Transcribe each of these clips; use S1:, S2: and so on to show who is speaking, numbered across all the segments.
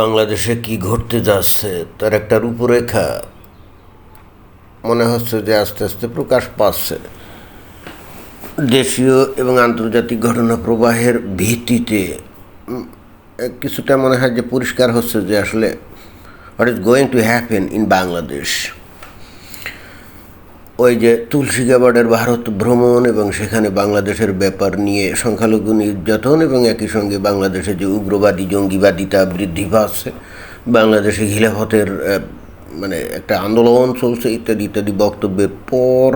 S1: বাংলাদেশে কি ঘটতে যাচ্ছে, তার একটা রূপরেখা মনে হচ্ছে যে আস্তে আস্তে প্রকাশ পাচ্ছে। দেশীয় এবং আন্তর্জাতিক ঘটনা প্রবাহের ভিত্তিতে কিছুটা মনে হয় যে পরিষ্কার হচ্ছে যে আসলে what is going to happen in Bangladesh ওই যে তুলসী গাবার্ডের ভারত ভ্রমণ এবং সেখানে বাংলাদেশের ব্যাপার নিয়ে সংখ্যালঘু নির্যাতন এবং একই সঙ্গে বাংলাদেশে যে উগ্রবাদী জঙ্গিবাদিতা বৃদ্ধি পাচ্ছে, বাংলাদেশে খিলাফতের মানে একটা আন্দোলন চলছে ইত্যাদি ইত্যাদি বক্তব্যের পর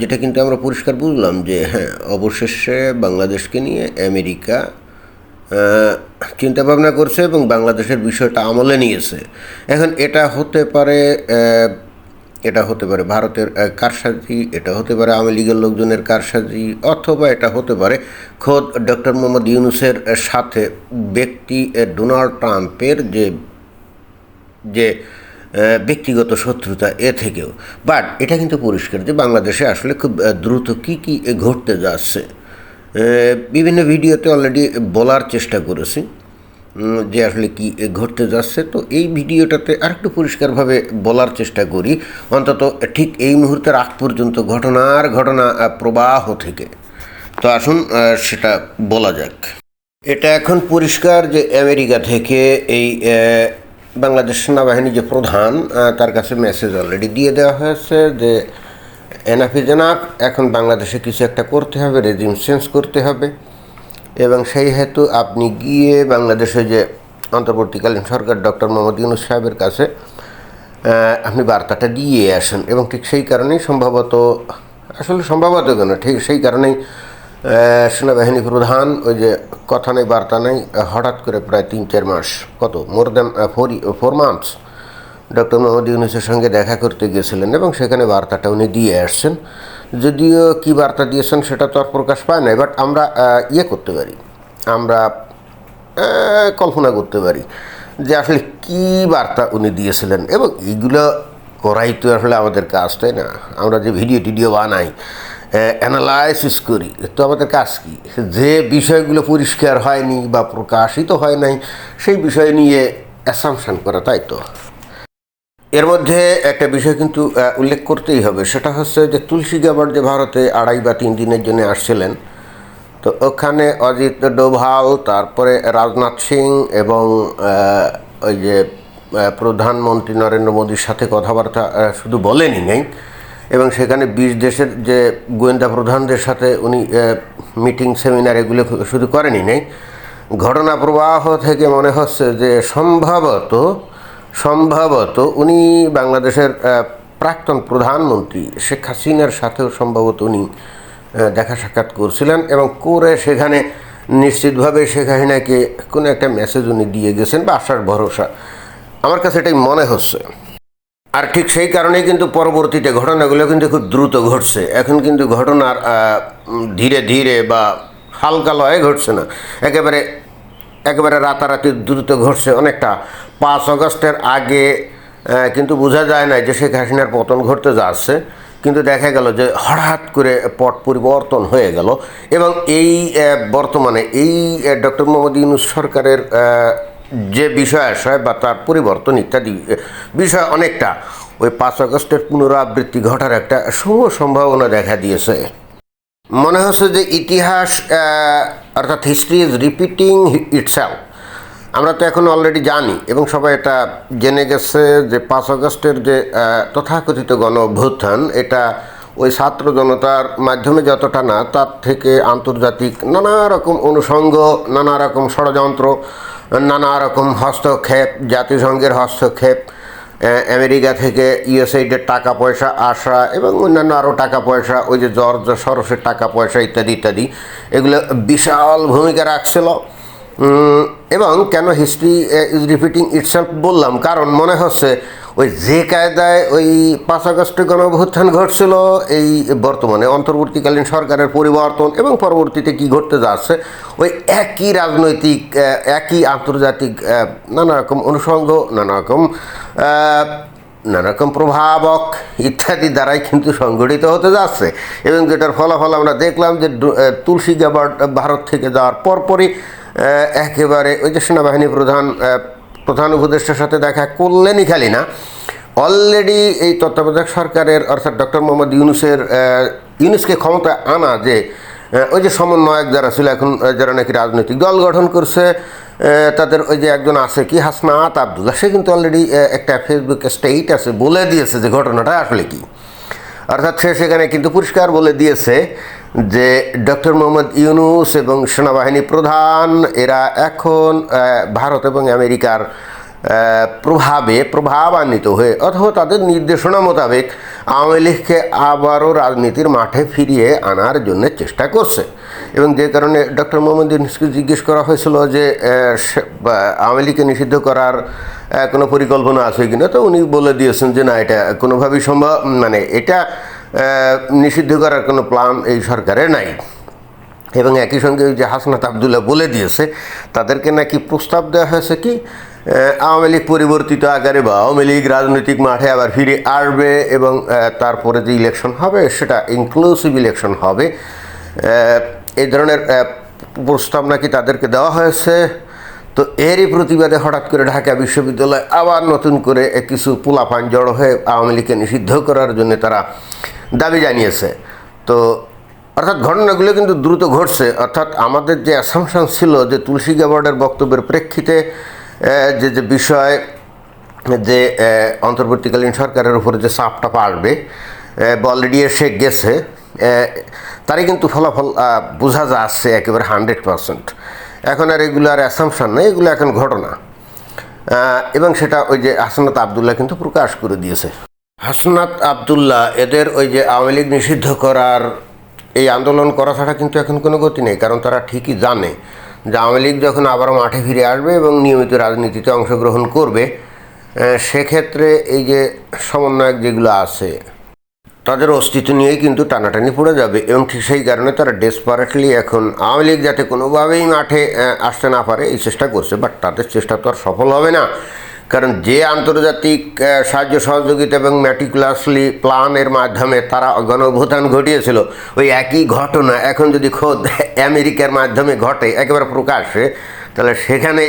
S1: যেটা কিন্তু আমরা পরিষ্কার বুঝলাম যে হ্যাঁ অবশেষে বাংলাদেশকে নিয়ে আমেরিকা চিন্তা ভাবনা করছে এবং বাংলাদেশের বিষয়টা আমলে নিয়েছে। এখন এটা হতে পারে এটা হতে পারে ভারতের কারসাজি, এটা হতে পারে আওয়ামী লীগের লোকজনের কারসাজি, অথবা এটা হতে পারে খোদ ডক্টর মোহাম্মদ ইউনুসের সাথে ব্যক্তি ডোনাল্ড ট্রাম্পের যে যে ব্যক্তিগত শত্রুতা এ থেকেও। বাট এটা কিন্তু পরিষ্কার যে বাংলাদেশে আসলে খুব দ্রুত কী কী ঘটতে যাচ্ছে। বিভিন্ন ভিডিওতে অলরেডি বলার চেষ্টা করেছি। যে আসলে কি ঘটতে যাচ্ছে, তো এই ভিডিওটাতে আরেকটু পরিষ্কারভাবে বলার চেষ্টা করি। অন্তত ঠিক এই মুহূর্তের আগ পর্যন্ত ঘটনার ঘটনা প্রবাহ থেকে। তো আসুন সেটা বলা যাক। এটা এখন পরিষ্কার যে আমেরিকা থেকে এই বাংলাদেশ সেনাবাহিনী যে প্রধান তার কাছে মেসেজ অলরেডি দিয়ে দেওয়া হয়েছে যে এনাফ ইজ এখন বাংলাদেশে কিছু একটা করতে হবে রেজিম চেঞ্জ করতে হবে। এবং সেই হেতু আপনি গিয়ে বাংলাদেশে যে অন্তর্বর্তীকালীন সরকার ডক্টর মোহাম্মদ ইউনুস সাহেবের কাছে আপনি বার্তাটা দিয়ে আসেন। এবং ঠিক সেই কারণেই সম্ভবত, আসলে সম্ভবত কেন? ঠিক সেই কারণেই সেনাবাহিনী প্রধান ওই যে কথা নেই, বার্তা নেই, হঠাৎ করে প্রায় তিন চার মাস, কত? More than four four months doctor Mohammad ইউনুসের সঙ্গে দেখা করতে গিয়েছিলেন এবং সেখানে বার্তাটা উনি দিয়ে আসছেন। যদিও কি বার্তা দিয়েছেন সেটা তো আর প্রকাশ পায় না বাট আমরা ইয়ে করতে পারি। আমরা কল্পনা করতে পারি যে আসলে কি বার্তা উনি দিয়েছিলেন এবং এইগুলো করাই তো আসলে আমাদের কাজ, তাই না? আমরা যে ভিডিও টিডিও বানাই অ্যানালাইসিস করি তো আমাদের কাজ কি? যে বিষয়গুলো পরিষ্কার হয়নি বা প্রকাশিত হয় নাই, সেই বিষয় নিয়ে অ্যাসামশান করা, তাই তো? এর মধ্যে একটা বিষয় কিন্তু উল্লেখ করতেই হবে। সেটা হচ্ছে যে তুলসী গাবার যে ভারতে আড়াই বা তিন দিনের জন্য আসছিলেন, তো ওখানে অজিত ডোভাল, তারপরে রাজনাথ সিং এবং ওই যে প্রধানমন্ত্রী নরেন্দ্র মোদীর সাথে কথাবার্তা শুধু বলেনি নেই, এবং সেখানে বিশ দেশের যে গোয়েন্দা প্রধানদের সাথে উনি মিটিং, সেমিনার এগুলো শুধু করেনি নেই। ঘটনা প্রবাহ থেকে মনে হচ্ছে যে সম্ভবত সম্ভবত উনি বাংলাদেশের প্রাক্তন প্রধানমন্ত্রী শেখ হাসিনার সাথেও সম্ভবত উনি দেখা সাক্ষাৎ করছিলেন এবং করে সেখানে নিশ্চিতভাবে শেখ হাসিনাকে কোনো একটা মেসেজ উনি দিয়ে গেছেন বা আশার ভরসা। আমার কাছে এটাই মনে হচ্ছে। আর ঠিক সেই কারণেই কিন্তু পরবর্তীতে ঘটনাগুলো কিন্তু খুব দ্রুত ঘটছে। এখন কিন্তু ঘটনার ধীরে ধীরে বা হালকা লয়ে ঘটছে না। একেবারে একেবারে রাতারাতি দ্রুত ঘটছে অনেকটা। পাঁচ অগস্টের আগে কিন্তু বোঝা যায় না যে শেখ হাসিনার পতন ঘটতে যাচ্ছে। কিন্তু দেখা গেল যে হঠাৎ করে পট পরিবর্তন হয়ে গেল এবং এই বর্তমানে এই ডক্টর মোহাম্মদ ইউনুস সরকারের যে বিষয় আশয় বা তার পরিবর্তন ইত্যাদি বিষয় অনেকটা ওই পাঁচ আগস্টের পুনরাবৃত্তি ঘটার একটা শুভ সম্ভাবনা দেখা দিয়েছে। মনে হচ্ছে যে ইতিহাস অর্থাৎ হিস্ট্রি ইজ রিপিটিং ইটসেলফ আমরা তো এখন অলরেডি জানি এবং সবাই এটা জেনে গেছে যে পাঁচ আগস্টের যে তথাকথিত গণ অভ্যুত্থান, এটা ওই ছাত্র জনতার মাধ্যমে যতটা না, তার থেকে আন্তর্জাতিক নানা রকম অনুষঙ্গ, নানা রকম ষড়যন্ত্র, নানা রকম হস্তক্ষেপ, জাতিসংঘের হস্তক্ষেপ আমেরিকা থেকে ইউএসএইডের টাকা পয়সা আসা এবং অন্যান্য আরও টাকা পয়সা, ওই যে জর্জ সরসের টাকা পয়সা ইত্যাদি ইত্যাদি, এগুলো বিশাল ভূমিকা রাখছিল। এবং কেন হিস্ট্রি ইজ রিপিটিং ইটসেলফ বললাম? কারণ মনে হচ্ছে ওই যে কায়দায় ওই পাঁচ আগস্টে গণঅভ্যুত্থান ঘটছিল এই বর্তমানে অন্তর্বর্তীকালীন সরকারের পরিবর্তন এবং পরবর্তীতে কি ঘটতে যাচ্ছে ওই একই রাজনৈতিক একই আন্তর্জাতিক নানা রকম অনুষঙ্গ নানা রকম আহ, নানা রকম প্রভাবক ইত্যাদি দ্বারাই কিন্তু সংগঠিত হতে যাচ্ছে। এবং যেটার ফলাফল আমরা দেখলাম যে তুলসী গাবার ভারত থেকে যাওয়ার পরপরই একেবারে ওই যে সেনাবাহিনী প্রধান প্রধান উপদেষ্টার সাথে দেখা করলেনই খালি না। অলরেডি এই তত্ত্বাবধায়ক সরকারের, অর্থাৎ ডক্টর মোহাম্মদ ইউনুসের ইউনুসকে ক্ষমতায় আনা যে ওই যে সমন্বয়ক যারা ছিল এখন যারা নাকি রাজনৈতিক দল গঠন করছে তাদের ওই যে একজন আছে কি, হাসনাত আবদুল্লাহ, সে কিন্তু অলরেডি একটা ফেসবুক স্টেট আছে বলে দিয়েছে যে ঘটনাটা আসলে কি। অর্থাৎ সে সেখানে কিন্তু পরিষ্কার বলে দিয়েছে যে ডক্টর মোহাম্মদ ইউনুস এবং সেনাবাহিনী প্রধান, এরা এখন ভারত এবং আমেরিকার প্রভাবে প্রভাবান্বিত হয়ে অথবা তাদের নির্দেশনা মোতাবেক আওয়ামী লীগকে আবারও রাজনীতির মাঠে ফিরিয়ে আনার জন্য চেষ্টা করছে। এবং যে কারণে ডক্টর মোহাম্মদ ইউনুসকে জিজ্ঞেস করা হয়েছিল যে আওয়ামী লীগকে নিষিদ্ধ করার কোনো পরিকল্পনা আছে কিনা, তো উনি বলে দিয়েছেন যে, না, এটা কোনোভাবেই সম্ভব মানে এটা নিষিদ্ধ করার কোনো প্ল্যান এই সরকারের নাই। এবং একই সঙ্গে যে হাসনাত আবদুল্লাহ বলে দিয়েছে, তাদেরকে নাকি প্রস্তাব দেওয়া হয়েছে কি আওয়ামী লীগ পরিবর্তিত আকারে বা আওয়ামী লীগ রাজনৈতিক মাঠে আবার ফিরে আসবে এবং তারপরে যে ইলেকশন হবে, সেটা ইনক্লুসিভ ইলেকশন হবে এই ধরনের প্রস্তাব নাকি তাদেরকে দেওয়া হয়েছে? তো এরই প্রতিবাদে হঠাৎ করে ঢাকা বিশ্ববিদ্যালয় আবার নতুন করে কিছু পোলাপান জড়ো হয়ে আওয়ামী লীগকে নিষিদ্ধ করার জন্য তারা দাবি জানিয়েছে। তো অর্থাৎ ঘটনাগুলো কিন্তু দ্রুত ঘটছে। অর্থাৎ আমাদের যে অ্যাসামশন ছিল যে তুলসী গ্যাবার্ডের বক্তব্যের প্রেক্ষিতে যে যে বিষয়, যে অন্তর্বর্তীকালীন সরকারের উপরে যে চাপটা পারবে অলরেডি এসে গেছে তারই কিন্তু ফলাফল বোঝা যাচ্ছে একেবারে হান্ড্রেড পারসেন্ট। এখন আর এগুলো আর অ্যাসামশন নেই, এগুলো এখন ঘটনা। এবং সেটা ওই যে হাসনাত আবদুল্লাহ কিন্তু প্রকাশ করে দিয়েছে। হাসনাত আবদুল্লাহ, এদের ওই যে আওয়ামী লীগ নিষিদ্ধ করার এই আন্দোলন করা ছাড়া কিন্তু এখন কোনো গতি নেই, কারণ তারা ঠিকই জানে যে আওয়ামী লীগ যখন আবারও মাঠে ফিরে আসবে এবং নিয়মিত রাজনীতিতে অংশগ্রহণ করবে সেক্ষেত্রে এই যে সমন্বয়ক যেগুলো আছে তাদের অস্তিত্ব নিয়েই কিন্তু টানাটানি পড়ে যাবে এবং ঠিক সেই কারণে তারা ডেসপারেটলি এখন আওয়ামী লীগ যাতে কোনোভাবেই মাঠে আসতে না পারে, এই চেষ্টা করছে। বাট তাদের চেষ্টা তো আর সফল হবে না। কারণ যে আন্তর্জাতিক সাহায্য সহযোগিতা এবং ম্যাটিকুলাসলি প্ল্যানের মাধ্যমে তারা গণভূতান ঘটিয়েছিল, ওই একই ঘটনা এখন যদি খোদ আমেরিকার মাধ্যমে ঘটে, একেবারে প্রকাশ্যে, তাহলে সেখানে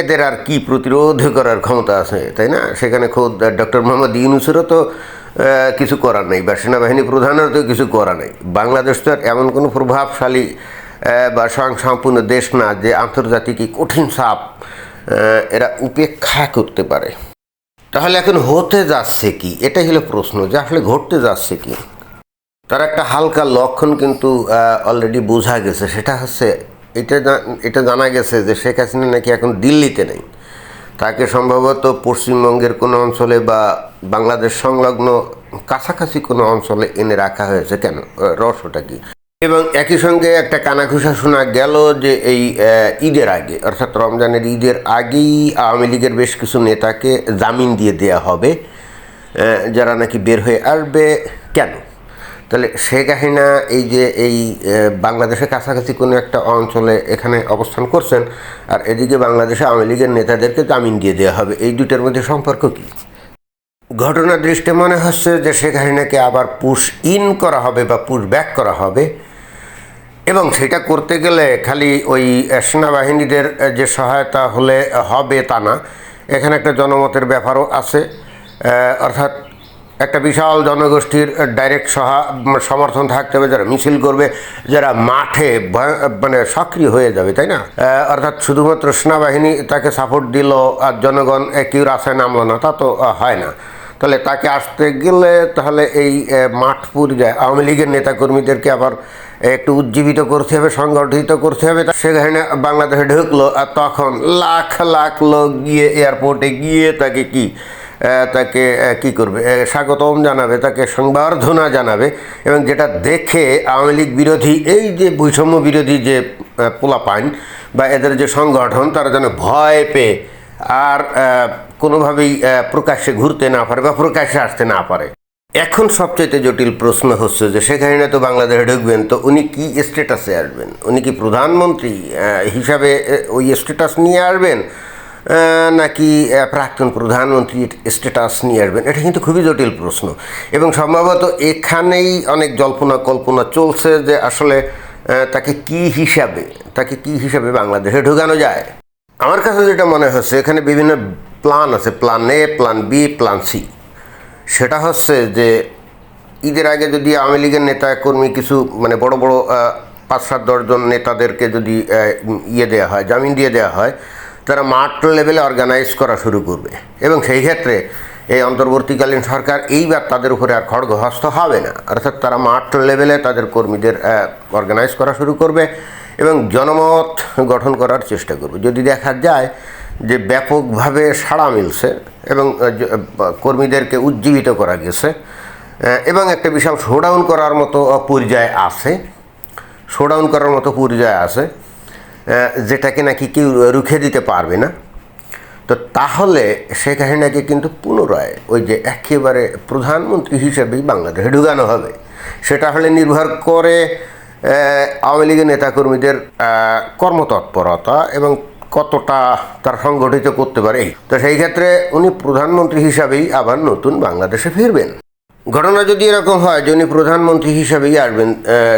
S1: এদের আর কি প্রতিরোধ করার ক্ষমতা আছে, তাই না? সেখানে খোদ ডক্টর মোহাম্মদ ইউনুসেরও তো কিছু করার নেই বা সেনাবাহিনী প্রধানেরও তো কিছু করার নেই। বাংলাদেশ তো এমন কোনো প্রভাবশালী বা স্বয়ংসম্পূর্ণ দেশ না যে আন্তর্জাতিক কঠিন চাপ এরা উপেক্ষা করতে পারে। তাহলে এখন হতে যাচ্ছে কি? এটাই হলো প্রশ্ন, যে আসলে ঘটতে যাচ্ছে কি? তার একটা হালকা লক্ষণ কিন্তু অলরেডি বোঝা গেছে। সেটা হচ্ছে, এটা এটা জানা গেছে যে শেখ হাসিনা নাকি এখন দিল্লিতে নেই। তাকে সম্ভবত পশ্চিমবঙ্গের কোনো অঞ্চলে বা বাংলাদেশ সংলগ্ন কাছাকাছি কোনো অঞ্চলে এনে রাখা হয়েছে কেন? রহস্যটা কি? এবং একই সঙ্গে একটা কানাঘুষা শোনা গেল যে এই ঈদের আগে, অর্থাৎ রমজানের ঈদের আগেই আওয়ামী লীগের বেশ কিছু নেতাকে জামিন দিয়ে দেওয়া হবে। যারা নাকি বের হয়ে আসবে, কেন? তাহলে শেখ হাসিনা এই যে এই বাংলাদেশের কাছাকাছি কোনো একটা অঞ্চলে এখানে অবস্থান করছেন, আর এদিকে বাংলাদেশে আওয়ামী লীগের নেতাদেরকে জামিন দিয়ে দেওয়া হবে, এই দুটার মধ্যে সম্পর্ক কী? ঘটনা দৃষ্টি মনে হচ্ছে যে শেখ হাসিনাকে আবার পুশ ইন করা হবে বা পুশ ব্যাক করা হবে, এবং সেটা করতে গেলে খালি ওই সেনাবাহিনীদের যে সহায়তা হলে হবে তা না। এখানে একটা জনমতের ব্যাপারও আছে অর্থাৎ একটা বিশাল জনগোষ্ঠীর ডাইরেক্ট সহা সমর্থন থাকতে হবে, যারা মিছিল করবে, যারা মাঠে মানে সক্রিয় হয়ে যাবে, তাই না? অর্থাৎ শুধুমাত্র সেনাবাহিনী তাকে সাপোর্ট দিল আর জনগণ কেউ রাস্তায় নামলো না, তা তো হয় না। তাহলে তাকে আসতে গেলে তাহলে এই মাঠ পর্যায়ে আওয়ামী লীগের নেতাকর্মীদেরকে আবার একটু উজ্জীবিত করতে হবে, সংগঠিত করতে হবে সেখানে বাংলাদেশে ঢুকলো, আর তখন লাখ লাখ লোক গিয়ে এয়ারপোর্টে গিয়ে তাকে কি তাকে কি করবে? স্বাগতম জানাবে, তাকে সংবর্ধনা জানাবে এবং যেটা দেখে আওয়ামী লীগ বিরোধী, এই যে বৈষম্য বিরোধী যে পোলাপাইন বা এদের যে সংগঠন, তারা যেন ভয় পেয়ে আর কোনোভাবেই প্রকাশ্যে ঘুরতে না পারে বা প্রকাশ্যে আসতে না পারে। এখন সবচাইতে জটিল প্রশ্ন হচ্ছে যে হাসিনা তো বাংলাদেশে ঢুকবেন, তো উনি কি স্ট্যাটাসে আসবেন? উনি কি প্রধানমন্ত্রী হিসাবে ওই স্ট্যাটাস নিয়ে আসবেন? নাকি প্রাক্তন প্রধানমন্ত্রীর স্ট্যাটাস নিয়ে আসবেন? এটা কিন্তু খুবই জটিল প্রশ্ন। এবং সম্ভবত এখানেই অনেক জল্পনা কল্পনা চলছে যে আসলে তাকে কি হিসাবে, তাকে কি হিসাবে বাংলাদেশে ঢোকানো যায়? আমার কাছে যেটা মনে হচ্ছে, এখানে বিভিন্ন প্ল্যান আছে plan A plan B plan C সেটা হচ্ছে যে, ঈদের আগে যদি আওয়ামী লীগের নেতা, কর্মী কিছু মানে বড় বড় পাঁচ সাত দশজন নেতাদেরকে যদি ইয়ে দেওয়া হয়, জামিন দিয়ে দেওয়া হয় তারা মাঠ লেভেলে অর্গানাইজ করা শুরু করবে। এবং সেই ক্ষেত্রে এই অন্তর্বর্তীকালীন সরকার এইবার তাদের উপরে আর খড়গহস্ত হবে না। অর্থাৎ তারা মাঠ লেভেলে তাদের কর্মীদের অর্গানাইজ করা শুরু করবে এবং জনমত গঠন করার চেষ্টা করবে। যদি দেখা যায় যে ব্যাপকভাবে সাড়া মিলছে এবং কর্মীদেরকে উজ্জীবিত করা গেছে এবং একটা বিশাল শোডাউন করার মতো পর্যায়ে আছে শোডাউন করার মতো পর্যায়ে আছে যেটাকে নাকি কেউ রুখে দিতে পারবে না। তো তাহলে শেখ হাসিনাকে কিন্তু পুনরায় ওই যে একেবারে প্রধানমন্ত্রী হিসেবেই বাংলাদেশে ঢুকানো হবে। সেটা হলে নির্ভর করে আওয়ামী লীগের নেতাকর্মীদের কর্মতৎপরতা এবং কতটা তার সংগঠিত করতে পারে। তো সেই ক্ষেত্রে উনি প্রধানমন্ত্রী হিসাবেই আবার নতুন বাংলাদেশে ফিরবেন। ঘটনা যদি এরকম হয় যে উনি প্রধানমন্ত্রী হিসাবেই আসবেন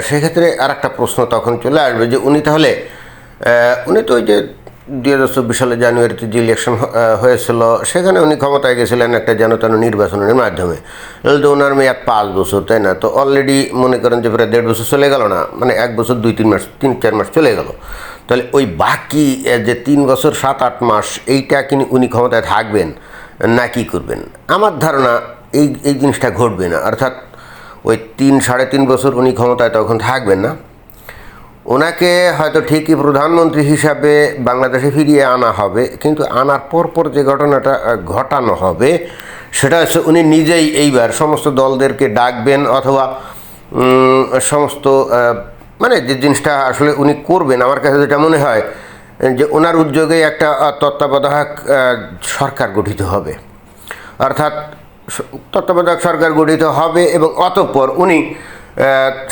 S1: সেক্ষেত্রে আর একটা প্রশ্ন তখন চলে আসবে যে উনি তাহলে উনি তো ওই যে দুই হাজার চব্বিশ সালে জানুয়ারিতে যে ইলেকশন হয়েছিল, সেখানে উনি ক্ষমতায় গেছিলেন একটা জনতান নির্বাচনের মাধ্যমে। তো ওনার মেয়াদ পাঁচ বছর, তাই না? তো অলরেডি মনে করেন যে প্রায় দেড় বছর চলে গেল না? মানে এক বছর, দুই, তিন মাস, তিন, চার মাস চলে গেল। তাহলে ওই বাকি যে তিন বছর, সাত, আট মাস, এইটা কি উনি ক্ষমতায় থাকবেন না কি করবেন? আমার ধারণা এই এই জিনিসটা ঘটবে না। অর্থাৎ ওই তিন, সাড়ে তিন বছর উনি ক্ষমতায় তখন থাকবেন না। ওনাকে হয়তো ঠিকই প্রধানমন্ত্রী হিসাবে বাংলাদেশে ফিরিয়ে আনা হবে, কিন্তু আনার পর পর যে ঘটনাটা ঘটানো হবে, সেটা হচ্ছে উনি নিজেই এইবার সমস্ত দলদেরকে ডাকবেন অথবা সমস্ত মানে যে জিনিসটা আসলে উনি করবেন, আমার কাছে যেটা মনে হয়, যে ওনার উদ্যোগে একটা তত্ত্বাবধায়ক সরকার গঠিত হবে। অর্থাৎ তত্ত্বাবধায়ক সরকার গঠিত হবে এবং অতঃপর উনি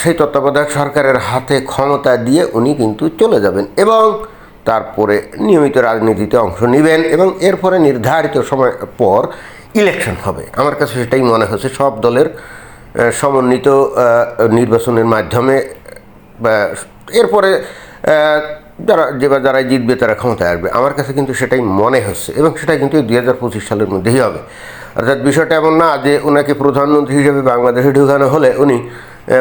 S1: সেই তত্ত্বাবধায়ক সরকারের হাতে ক্ষমতা দিয়ে উনি কিন্তু চলে যাবেন এবং তারপরে নিয়মিত রাজনীতিতে অংশ নেবেন এবং এরপরে নির্ধারিত সময় পর ইলেকশন হবে। আমার কাছে সেটাই মনে হচ্ছে। সব দলের সমন্বিত নির্বাচনের মাধ্যমে এরপরে যারা যে বা যারা জিতবে তারা ক্ষমতায় আসবে। আমার কাছে কিন্তু সেটাই মনে হচ্ছে এবং সেটা কিন্তু দুই হাজার পঁচিশ সালের মধ্যেই হবে। অর্থাৎ বিষয়টা এমন না যে ওনাকে প্রধানমন্ত্রী হিসেবে বাংলাদেশে ঢুকানো হলে উনি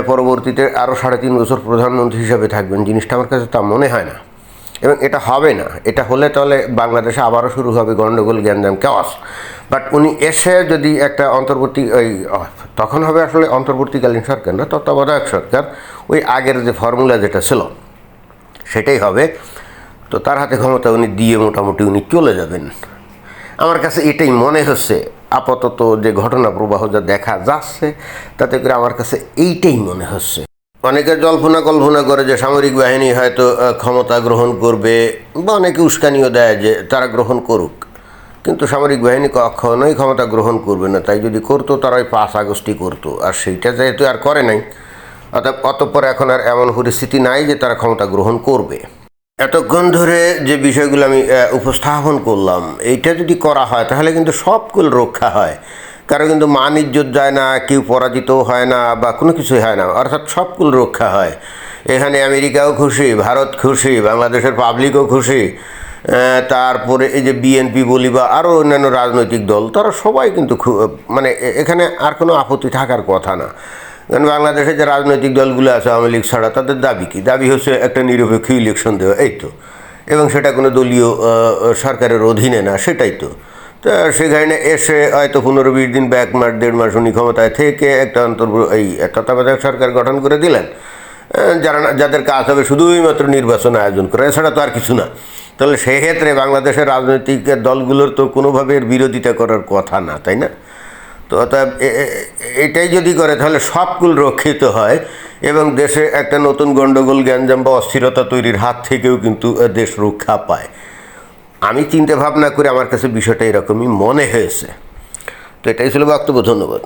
S1: পরবর্তীতে আরও সাড়ে তিন বছর প্রধানমন্ত্রী হিসেবে থাকবেন। জিনিসটা আমার কাছে তা মনে হয় না। এবং এটা হবে না। এটা হলে তাহলে বাংলাদেশে আবারও শুরু হবে গণ্ডগোল গ্যাঞ্জাম কেওয়াস বাট উনি এসে যদি একটা অন্তর্বর্তী ওই তখন হবে আসলে অন্তর্বর্তীকালীন সরকার না, তত্ত্বাবধায়ক সরকার। ওই আগের যে ফর্মুলা যেটা ছিল, সেটাই হবে। তো তার হাতে ক্ষমতা উনি দিয়ে মোটামুটি উনি চলে যাবেন। আমার কাছে এটাই মনে হচ্ছে। আপাতত যে ঘটনা প্রবাহ যা দেখা যাচ্ছে, তাতে করে আমার কাছে এইটাই মনে হচ্ছে। অনেকে জল্পনা কল্পনা করে যে সামরিক বাহিনী হয়তো ক্ষমতা গ্রহণ করবে, বা অনেকে উস্কানিও দেয় যে তারা গ্রহণ করুক। কিন্তু সামরিক বাহিনী কখনোই ক্ষমতা গ্রহণ করবে না। তাই যদি করতো তারা ওই পাঁচ আগস্টই করতো। আর সেইটা যেহেতু আর করে নাই অতএব অতঃপর এখন আর এমন পরিস্থিতি নাই যে তারা ক্ষমতা গ্রহণ করবে। এতক্ষণ ধরে যে বিষয়গুলো আমি উপস্থাপন করলাম, এইটা যদি করা হয়, তাহলে কিন্তু সবগুলো রক্ষা হয়। কারও কিন্তু মান ইজ্জত যায় না, কেউ পরাজিত হয় না, বা কোনো কিছুই হয় না, অর্থাৎ সবগুলো রক্ষা হয়। এখানে আমেরিকাও খুশি, ভারত খুশি, বাংলাদেশের পাবলিকও খুশি তারপরে এই যে বিএনপি বলি বা আরও অন্যান্য রাজনৈতিক দল, তারা সবাই কিন্তু মানে এখানে আর কোনো আপত্তি থাকার কথা না। কারণ বাংলাদেশে যে রাজনৈতিক দলগুলো আছে, আওয়ামী লীগ ছাড়া, তাদের দাবি কি? দাবি হচ্ছে একটা নিরপেক্ষ ইলেকশন দেওয়া, এই তো। এবং সেটা কোনো দলীয় সরকারের অধীনে না, সেটাই তো। তা সেখানে এসে হয়তো পনেরো বিশ দিন ব্যাক মাস, দেড় মাস উনি ক্ষমতায় থেকে একটা অন্তর এই তত্ত্বাবধায়ক সরকার গঠন করে দিলেন। যারা যাদের কাজ হবে শুধুই মাত্র নির্বাচন আয়োজন করা, এছাড়া তো আর কিছু না। তাহলে সেক্ষেত্রে বাংলাদেশের রাজনৈতিক দলগুলোর তো কোনোভাবে বিরোধিতা করার কথা না, তাই না? তো অতএব এটাই যদি করে, তাহলে সবগুলো রক্ষিত হয় এবং দেশে একটা নতুন গণ্ডগোল গ্যাঞ্জাম বা অস্থিরতা তৈরির হাত থেকেও কিন্তু দেশ রক্ষা পায়। আমি চিন্তা ভাবনা করে আমার কাছে বিষয়টা এরকমই মনে হয়েছে। তো এটাই ছিল বক্তব্য, ধন্যবাদ।